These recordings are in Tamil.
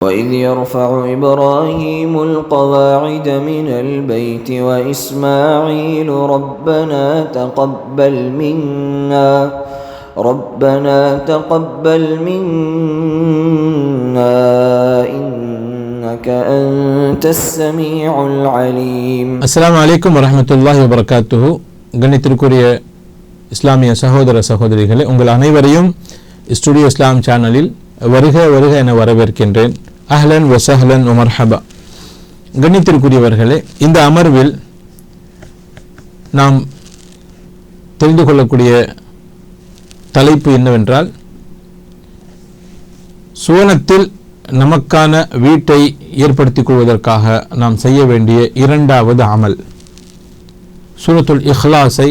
وإذ يرفع إبراهيم القواعد من البيت وإسماعيل ربنا تقبل منا ربنا تقبل منا إنك أنت السميع العليم அஸ்ஸலாமு அலைக்கும் வரஹ்மத்துல்லாஹி வபரகாத்துஹு கணித்திற்குரிய இஸ்லாமிய சகோதர சகோதரிகளே உங்கள் அனைவரையும் ஸ்டுடியோ இஸ்லாம் சேனலில் வருக வருக என வரவேற்கின்றேன் அஹ்லன் வசஹலன் உமர் ஹபா கணித்திற்குரியவர்களே இந்த அமர்வில் நாம் தெரிந்து கொள்ளக்கூடிய தலைப்பு என்னவென்றால் சுவனத்தில் நமக்கான வீட்டை ஏற்படுத்திக் கொள்வதற்காக நாம் செய்ய வேண்டிய இரண்டாவது அமல். சூரத்துல் இஹ்லாஸை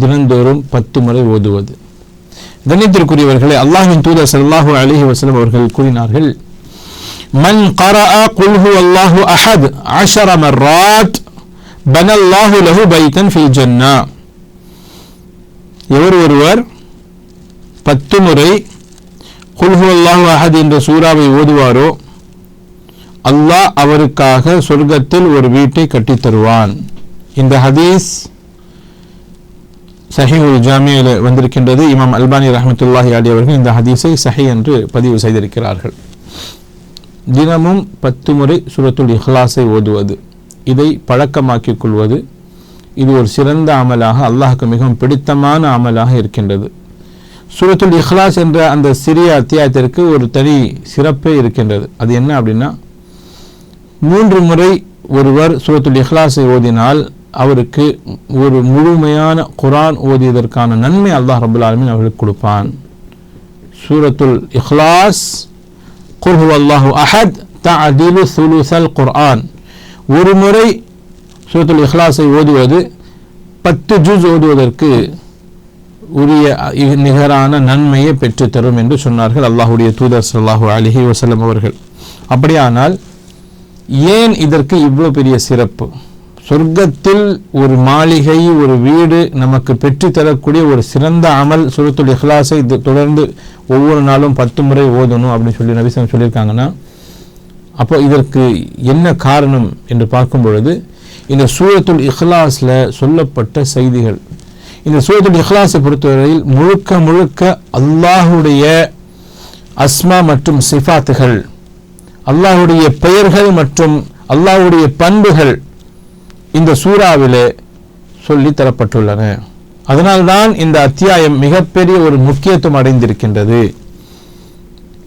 தினந்தோறும் பத்து முறை ஓதுவது. கண்ணியத்திற்குரியவர்களே அல்லாஹின் தூதர் சல்லாஹூ அலிஹி வசலம் அவர்கள் கூறினார்கள் மன் கரா குல் ஹு அல்லாஹு அஹத் அஷர மர்ராத் பனல்லாஹு லஹு பைத்தன் ஃபில் ஜன்னா எவர் ஒருவர் பத்து முறை குல்ஹு அல்லாஹு அஹத் என்ற சூறாவை ஓதுவாரோ அல்லாஹ் அவருக்காக சொர்க்கத்தில் ஒரு வீட்டை கட்டித்தருவான் இந்த ஹதீஸ் சஹி உல் ஜாமியில் வந்திருக்கின்றது. இமாம் அல்பானி ரஹமத்துல்லாஹி அலி அவர்கள் இந்த ஹதீஸை சஹி என்று பதிவு செய்திருக்கிறார்கள். தினமும் பத்து முறை சுரத்துல் இஹ்லாஸை ஓதுவது. இதை பழக்கமாக்கிக் கொள்வது. இது ஒரு சிறந்த அமலாக அல்லாஹுக்கு மிகவும் பிடித்தமான அமலாக இருக்கின்றது. சூரத்துல் இஹ்லாஸ் என்ற அந்த சிறிய அத்தியாயத்திற்கு ஒரு தனி சிறப்பே இருக்கின்றது. அது என்ன அப்படின்னா மூன்று முறை ஒருவர் சூரத்துல் இஹ்லாஸை ஓதினால் அவருக்கு ஒரு முழுமையான குரான் ஓதியதற்கான நன்மை அல்லாஹ் ரபுல் ஆலமீன் அவர்களுக்கு கொடுப்பான். சூரத்துல் இஹ்லாஸ் குல் அல்லாஹு அஹத் தஅதிலு சுலுசல் குர்ஆன் ஒரு முறை சூரத்துல் இஹ்லாஸை ஓதுவது பத்து ஜூஸ் ஓதுவதற்கு உரிய நிகரான நன்மையை பெற்றுத்தரும் என்று சொன்னார்கள் அல்லாஹுடைய தூதர் ஸல்லல்லாஹு அலிஹி வசலம் அவர்கள். அப்படியானால் ஏன் இதற்கு இவ்வளோ பெரிய சிறப்பு? சொர்க்கத்தில் ஒரு மாளிகை ஒரு வீடு நமக்கு பெற்றுத்தரக்கூடிய ஒரு சிறந்த அமல் சுரத்துல் இஹ்லாஸை இது தொடர்ந்து ஒவ்வொரு நாளும் பத்து முறை ஓதணும் அப்படின்னு சொல்லி நபிசம் சொல்லியிருக்காங்கன்னா அப்போ இதற்கு என்ன காரணம் என்று பார்க்கும் பொழுது இந்த சூரத்துல் இஹ்லாஸில் சொல்லப்பட்ட செய்திகள் இந்த சூரத்துல் இஹ்லாஸை பொறுத்தவரையில் முழுக்க முழுக்க அல்லாஹுடைய அஸ்மா மற்றும் சிஃபாத்துகள் அல்லாஹுடைய பெயர்கள் மற்றும் அல்லாஹுடைய பண்புகள் இந்த சூறாவிலே சொல்லி தரப்பட்டுள்ளன. அதனால்தான் இந்த அத்தியாயம் மிகப்பெரிய ஒரு முக்கியத்துவம் அடைந்திருக்கின்றது.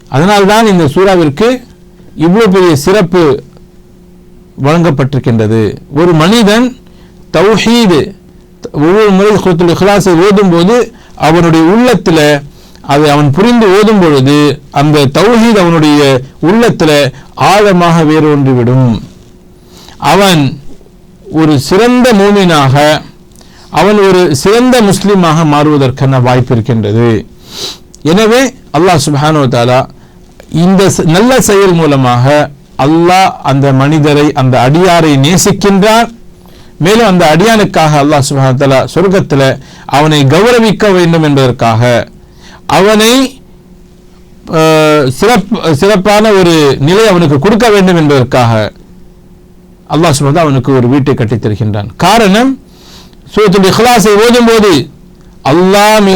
அதனால்தான் இந்த சூறாவிற்கு இவ்வளவு பெரிய சிறப்பு வழங்கப்பட்டிருக்கின்றது. ஒரு மனிதன் தௌஹீது ஒவ்வொரு முறை குத்துல் இஹ்லாஸை ஓதும்போது அவனுடைய உள்ளத்தில் அதை அவன் புரிந்து ஓதும் பொழுது அந்த தௌஹீத் அவனுடைய உள்ளத்தில் ஆழமாக வேரூன்றிவிடும். அவன் ஒரு சிறந்த மூமினாக அவன் ஒரு சிறந்த முஸ்லீமாக மாறுவதற்கான வாய்ப்பு இருக்கின்றது. எனவே அல்லாஹ் சுபானோ தாலா இந்த நல்ல செயல் மூலமாக அல்லாஹ் அந்த மனிதரை அந்த அடியாரை நேசிக்கின்றார் மேலும் அந்த அடியானுக்காக அல்லாஹ் சுபான தாலா சொர்க்கத்தில் அவனை கௌரவிக்க வேண்டும் என்பதற்காக அவனை சிறப்பு சிறப்பான ஒரு நிலை அவனுக்கு கொடுக்க வேண்டும் என்பதற்காக அல்லாஹ் சுமதா அவனுக்கு ஒரு வீட்டை கட்டித் தருகின்றான். காரணம் சூரத்துடைய இஹ்லாஸை ஓதும் போது அல்லாஹ்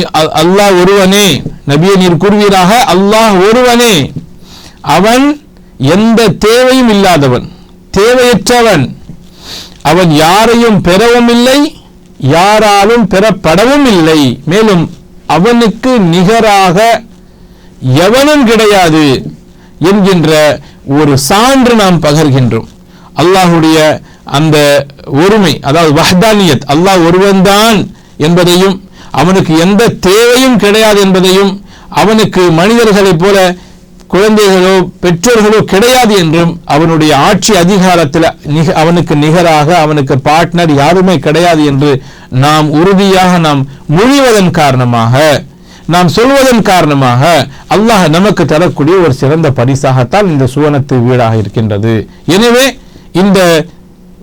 அல்லாஹ் ஒருவனே நபியை நீர் கூறுவீராக அல்லாஹ் ஒருவனே அவன் எந்த தேவையும் இல்லாதவன் தேவையற்றவன். அவன் யாரையும் பெறவும் இல்லை யாராலும் பெறப்படவும் இல்லை. மேலும் அவனுக்கு நிகராக எவனும் கிடையாது என்கின்ற ஒரு சான்று நாம் பகர்கின்றோம். அல்லாஹுடைய அந்த ஒருமை அதாவது வஹ்தானியத் அல்லாஹ் ஒருவன்தான் என்பதையும் அவனுக்கு எந்த தேவையும் கிடையாது என்பதையும் அவனுக்கு மனிதர்களைப் போல குழந்தைகளோ பெற்றோர்களோ கிடையாது என்றும் அவனுடைய ஆட்சி அதிகாரத்தில் நிக அவனுக்கு நிகராக அவனுக்கு பார்ட்னர் யாருமே கிடையாது என்று நாம் உறுதியாக நாம் மொழிவதன் காரணமாக நாம் சொல்வதன் காரணமாக அல்லாஹ் நமக்கு தரக்கூடிய ஒரு சிறந்த பரிசாகத்தான் இந்த சுவனத்து வீடாக இருக்கின்றது. எனவே இந்த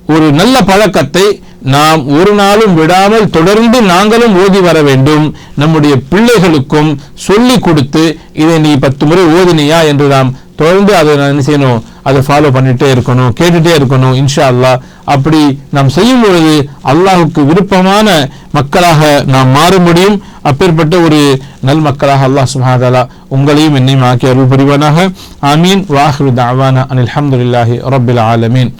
ஒரு நல்ல பழக்கத்தை நாம் ஒரு நாளும் விடாமல் தொடர்ந்து நாங்களும் ஓதி வர வேண்டும். நம்முடைய பிள்ளைகளுக்கும் சொல்லி கொடுத்து இதை நீ பத்து முறை ஓதினியா என்று நாம் தொடர்ந்து அதை நான் என்ன செய்யணும் அதை ஃபாலோ பண்ணிகிட்டே இருக்கணும் கேட்டுட்டே இருக்கணும் இன்ஷா அல்லாஹ் அப்படி நாம் செய்யும் பொழுது அல்லாஹுக்கு விருப்பமான மக்களாக நாம் மாற முடியும். அப்பேற்பட்ட ஒரு நல் மக்களாக அல்லாஹ் சுஹாதலா உங்களையும் என்னையும் ஆக்கி அருள் புரிவானாக ஆமீன். வாஹ்ரு தாவானா அனில் அஹமதுல்லாஹி ரபில் ஆலமீன்.